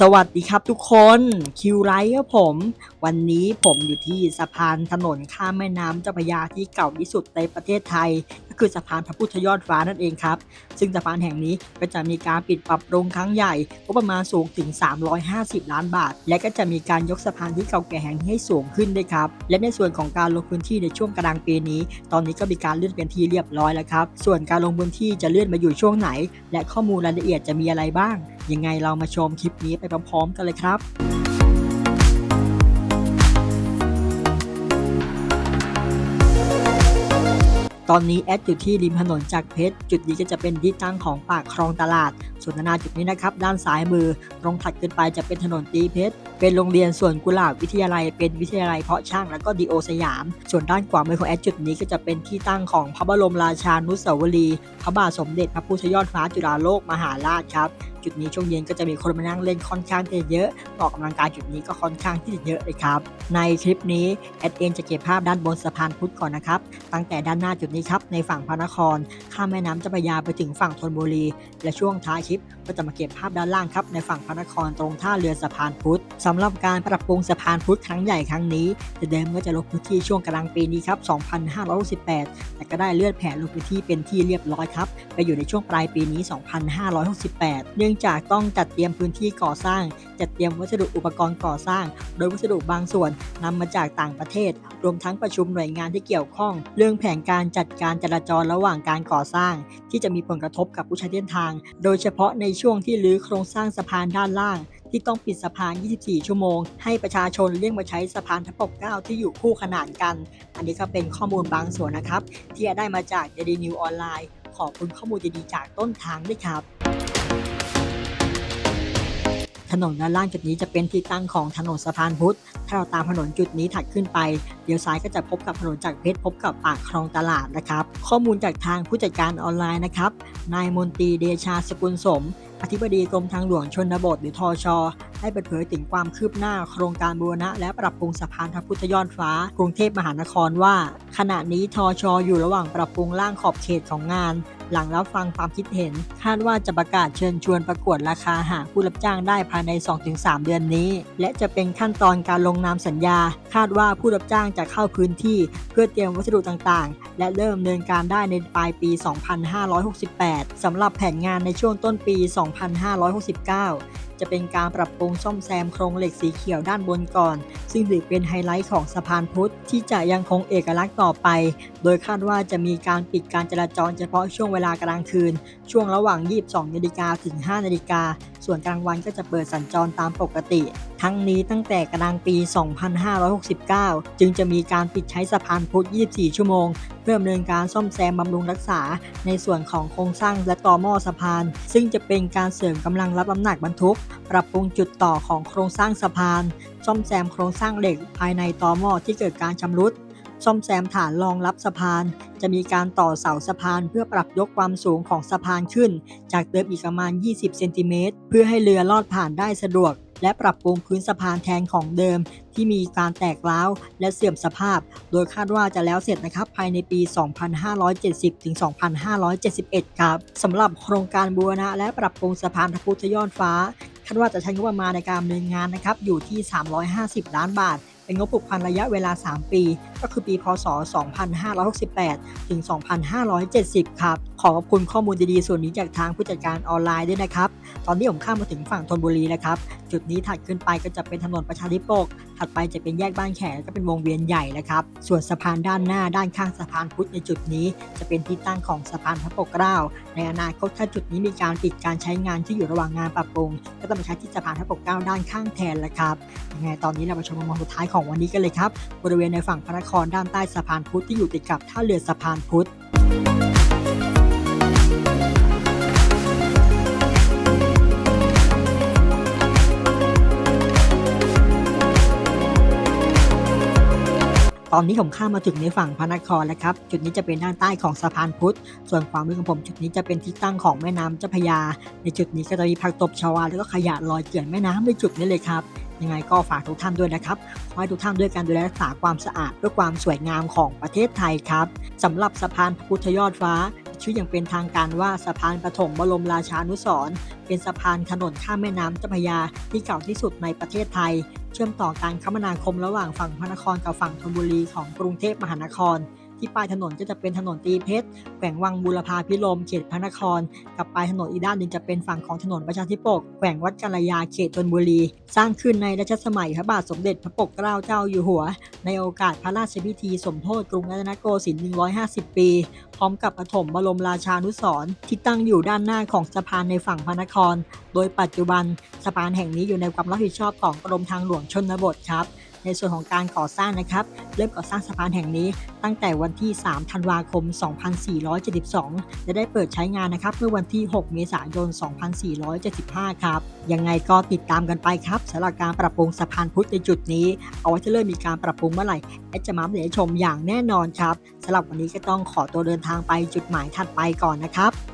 สวัสดีครับทุกคนคิวไลท์ครับผม วันนี้ผมอยู่ที่สะพานถนนข้ามแม่น้ำเจ้าพระยาที่เก่าที่สุดในประเทศไทย ก็คือสะพานพระพุทธยอดฟ้านั่นเองครับ ซึ่งสะพานแห่งนี้ก็จะมีการปิดปรับปรุงครั้งใหญ่งบประมาณสูงถึง 350 ล้านบาท และก็จะมีการยกสะพานที่เก่าแก่แห่งนี้ให้สูงขึ้นด้วยครับ และในส่วนของการลงพื้นที่ในช่วงกลางปีนี้ ตอนนี้ก็มีการเลื่อนเป็นที่เรียบร้อยแล้วครับส่วนการลงพื้นที่จะเลื่อนมาอยู่ช่วงไหน และข้อมูลรายละเอียดจะมีอะไรบ้าง ยังไงเรามาชมคลิปนี้ไปพร้อมๆกันเลยครับตอนนี้แอดอยู่ที่ริมถนนจากเพชร จุดนี้ก็จะเป็นที่ตั้งของปากคลองตลาด ส่วนหน้าจุดนี้นะครับด้านซ้ายมือตรงถัดขึ้นไปจะเป็นถนนตีเพชร เป็นโรงเรียนส่วนกุหลาบวิทยาลัย เป็นวิทยาลัยเพาะช่างแล้วก็ดีโอสยาม ส่วนด้านขวามือของแอดจุดนี้ก็จะเป็นที่ตั้งของพระบรมราชานุสาวรีย์พระบาทสมเด็จพระพุทธยอดฟ้าจุฬาโลกมหาราชครับจุดนี้ช่วงเย็นก็จะมีคนมานั่งเล่นค่อนข้างที่จะเยอะออกกำลังกายจุดนี้ก็ค่อนข้างที่จะเยอะเลยครับ ในคลิปนี้แอดเองจะเก็บภาพด้านบนสะพานพุทธก่อนนะครับ ตั้งแต่ด้านหน้าจุดนี้ครับในฝั่งพระนคร ข้ามแม่น้ำเจ้าพระยาไปถึงฝั่งธนบุรี และช่วงท้ายคลิปก็จะมาเก็บภาพด้านล่างครับในฝั่งพระนครตรงท่าเรือสะพานพุทธสำหรับการปรับปรุงสะพานพุทธครั้งใหญ่ครั้งนี้แต่เดิมก็จะลงพื้นที่ช่วงกลางปีนี้ครับ 2568 แต่ก็ได้เลื่อนแผนลงพื้นที่เป็นที่เรียบร้อยครับไปอยู่ในช่วงปลายปีนี้ 2568 เนื่องจากต้องจัดเตรียมพื้นที่ก่อสร้าง จัดเตรียมวัสดุอุปกรณ์ก่อสร้าง โดยวัสดุบางส่วนนำมาจากต่างประเทศ รวมทั้งประชุมหน่วยงานที่เกี่ยวข้อง เรื่องแผนการจัดการจราจรระหว่างการก่อสร้าง ที่จะมีผลกระทบกับผู้ใช้เส้นทาง โดยเฉพาะาะในช่วงที่รื้อโครงสร้างสะพานด้านล่าง ที่ต้องปิดสะพาน 24 ชั่วโมง ให้ประชาชนเลี่ยงมาใช้สะพานทับปกเก้าที่อยู่คู่ขนานกัน อันนี้ก็เป็นข้อมูลบางส่วนนะครับ ที่ได้มาจาก Daily New ออนไลน์ขอบคุณข้อมูลดีๆจากต้นทางด้วยครับ ถนนด้านล่างจุดนี้จะเป็นที่ตั้งของถนนสะพานพุทธ ถ้าเราตามถนนจุดนี้ถัดขึ้นไปเลี้ยวซ้ายก็จะพบกับถนนจากเพชรพบกับปากคลองตลาดนะครับ ข้อมูลจากทางผู้จัดการออนไลน์นะครับ นายมนตรีเดชาสกุลสม อธิบดีกรมทางหลวงชนบทหรือทอชได้เปิดเผยถึงความคืบหน้าโครงการบูรณะ และปรับปรุงสะพานพระพุทธยอดฟ้า กรุงเทพมหานครว่า ขณะนี้ทอชอยู่ระหว่างปรับปรุงร่างขอบเขตของงาน หลังรับฟังความคิดเห็น คาดว่าจะประกาศเชิญชวนประกวดราคาหาผู้รับจ้างได้ภายใน 2-3 เดือนนี้ และจะเป็นขั้นตอนการลงนามสัญญา คาดว่าผู้รับจ้างจะเข้าพื้นที่ เพื่อเตรียมวัสดุต่างๆ และเริ่มดำเนินการได้ในปลายปี 2568 สำหรับแผนงานในช่วงต้นปี 2569จะเป็นการปรับปรุงซ่อมแซมโครงเหล็กสีเขียวด้านบนก่อน ซึ่งถือเป็นไฮไลท์ของสะพานพุทธที่จะยังคงเอกลักษณ์ต่อไป โดยคาดว่าจะมีการปิดการจราจรเฉพาะช่วงเวลากลางคืน ช่วงระหว่าง 22นาฬิกาถึง 5นาฬิกา ส่วนกลางวันก็จะเปิดสัญจรตามปกติ ทั้งนี้ตั้งแต่กลางปี 2569 จึงจะมีการปิดใช้สะพานพุทธ 24 ชั่วโมง เพื่อดำเนินการซ่อมแซมบำรุงรักษา ในส่วนของโครงสร้างและต่อหม้อสะพาน ซึ่งจะเป็นการเสริมกำลังรับน้ำหนักบรรทุก ปรับปรุงจุดต่อของโครงสร้างสะพาน ซ่อมแซมโครงสร้างเหล็กภายในต่อหม้อที่เกิดการชำรุด ซ่อมแซมฐานรองรับสะพาน จะมีการต่อเสาสะพานเพื่อปรับยกความสูงของสะพานขึ้น จากเดิมอีกประมาณ 20 เซนติเมตรเพื่อให้เรือลอดผ่านได้สะดวก และปรับปรุงพื้นสะพานแทนของเดิม ที่มีการแตกร้าวและเสื่อมสภาพ โดยคาดว่าจะแล้วเสร็จนะครับภายในปี 2570 ถึง 2571 ครับสำหรับโครงการบูรณะและปรับปรุงสะพานพระพุทธยอดฟ้าคาดว่าจะใช้งบประมาณในการดำเนินงานนะครับอยู่ที่ 350 ล้านบาท เป็นงบผูกพันระยะเวลา 3 ปี ก็คือปีพศ 2568 ถึง 2570 ครับ ขอขอบคุณข้อมูลดีๆ ส่วนนี้จากทางผู้จัดการออนไลน์ด้วยนะครับ ตอนนี้ผมข้ามมาถึงฝั่งธนบุรีแล้วครับ จุดนี้ถัดขึ้นไปก็จะเป็นถนนประชาธิปกถัดไปจะเป็นแยกบ้านแขกแล้วก็เป็นวงเวียนใหญ่นะครับ ส่วนสะพานด้านหน้าด้านข้างสะพานพุทธในจุดนี้จะเป็นที่ตั้งของสะพานพระปกเกล้า ในอนาคตถ้าจุดนี้มีการปิดการใช้งานที่อยู่ระหว่างงานปรับปรุง ก็ต้องมาใช้ที่สะพานพระปกเกล้าด้านข้างแทนละครับยังไงตอนนี้เรามาชมมุมมองสุดท้ายของวันนี้กันเลยครับ บริเวณในฝั่งพระนครด้านใต้สะพานพุทธที่อยู่ติดกับท่าเรือสะพานพุทธ ตอนนี้ผมข้ามมาถึงในฝั่งพระนครแล้วครับ จุดนี้จะเป็นด้านใต้ของสะพานพุทธ ส่วนความลึกของผมจุดนี้จะเป็นที่ตั้งของแม่น้ำเจ้าพยา ในจุดนี้ก็จะมีผักตบชวาแล้วก็ขยะลอยเกลื่อนแม่น้ำในจุดนี้เลยครับ ยังไงก็ฝากทุกท่านด้วยนะครับ ขอให้ทุกท่านด้วยการดูแลรักษาความสะอาดเพื่อความสวยงามของประเทศไทยครับสำหรับสะพานพุทธยอดฟ้า ชื่ออย่างเป็นทางการว่าสะพานปฐมบรมราชานุสรณ์เป็นสะพานถนนข้ามแม่น้ำเจ้าพระยาที่เก่าที่สุดในประเทศไทย เชื่อมต่อการคมนาคมระหว่างฝั่งพระนครกับฝั่งธนบุรีของกรุงเทพมหานคร ที่ปลายถนนก็จะเป็นถนนตีเพชรแขวงวังบูรพาพิรมเขตพระนคร กับปลายถนนอีกด้านหนึ่งจะเป็นฝั่งของถนนประชาธิปกแขวงวัดกัลยาเขตธนบุรี สร้างขึ้นในรัชสมัยพระบาทสมเด็จพระปกเกล้าเจ้าอยู่หัว ในโอกาสพระราชพิธีสมโภชกรุงรัตนโกสินทร์150 ปี พร้อมกับปฐมบรมราชานุสร์ที่ตั้งอยู่ด้านหน้าของสะพานในฝั่งพระนคร โดยปัจจุบันสะพานแห่งนี้อยู่ในความรับผิดชอบของกรมทางหลวงชนบทครับ ในส่วนของการก่อสร้างนะครับ เริ่มก่อสร้างสะพานแห่งนี้ ตั้งแต่วันที่ 3 ธันวาคม 2472 และได้เปิดใช้งานนะครับเมื่อวันที่ 6 เมษายน 2475 ครับ ยังไงก็ติดตามกันไปครับสำหรับการปรับปรุงสะพานพุทธในจุดนี้ เอาไว้จะเริ่มมีการปรับปรุงเมื่อไหร่แอดจะมาเดตให้ชมอย่างแน่นอนครับสำหรับวันนี้ก็ต้องขอตัวเดินทางไปจุดหมายถัดไปก่อนนะครับ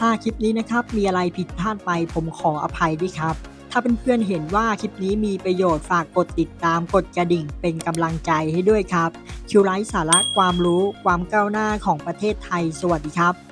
ถ้าคลิปนี้นะครับมีอะไรผิดพลาดไปผมขออภัยด้วยครับ ถ้าเพื่อนๆเห็นว่าคลิปนี้มีประโยชน์ฝากกดติดตามกดกระดิ่งเป็นกำลังใจให้ด้วยครับคิวไลท์สาระความรู้ความก้าวหน้าของประเทศไทยสวัสดีครับ